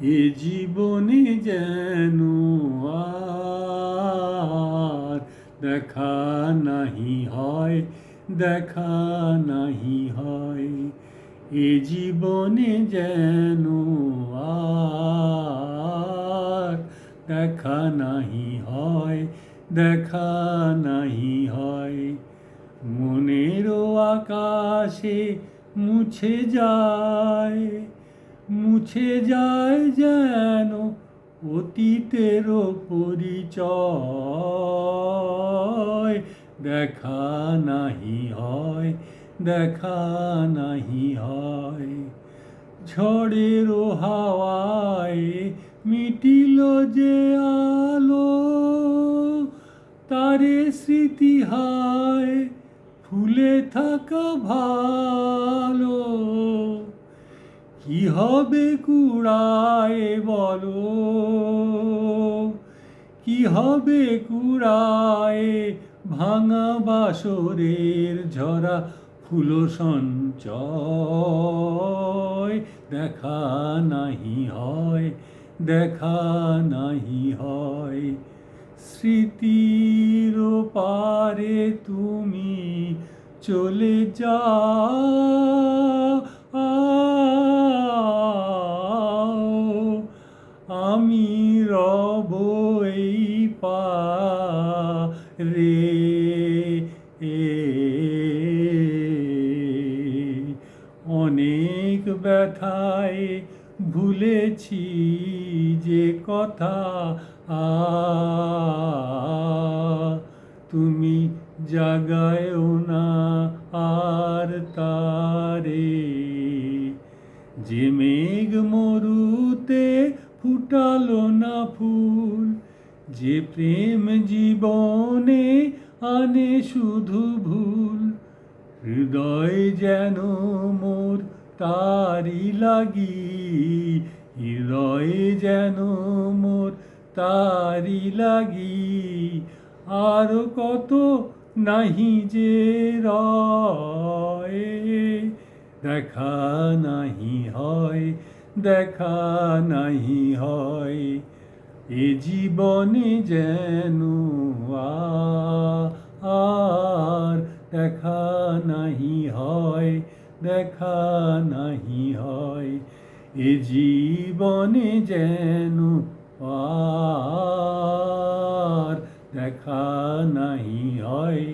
এ জীবনে যেন আর দেখা নাহি হয়, দেখা নাহি হয়। এ জীবনে যেন আর দেখা নাহি হয়, দেখা নাহি হয়। মনেরও আকাশে মুছে যায়। মুছে যায় যেন অতীতের পরিচয়। দেখা নাহি হয়, দেখা নাহি হয়। ঝড়ের হাওয়ায় মিটিল যে আলো, তারে স্মৃতি হায় ফুলে থাকা ভালো। কি হবে কুড়ায় বলো? কি হবে কুড়ায় ভাঙা বাসরের ঝরা ফুল সঞ্চয়? দেখা নাহি হয়, দেখা নাহি হয়। স্মৃতির পারে তুমি চলে যাও। আমি রব এই পারে অনেক ব্যথায় ভুলেছি যে কথা আ তুমি জাগায়ও না আর তারে। যে মেঘ মরুতে ফুটালো না ফুল, যে প্রেম জীবনে আনে শুধু ভুল, হৃদয় যেন মোর তারি লাগি, হৃদয় যেন মোর তারি লাগি, আর কত নাহি যে রয়, দেখা নাহি হয় দেখা নাহি হয়, এ জীবনে যেন আর দেখা নাহি হয়, দেখা নাহি হয়, এ জীবনে যেন আর দেখা নাহি হয়,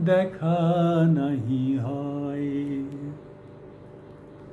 দেখা নাহি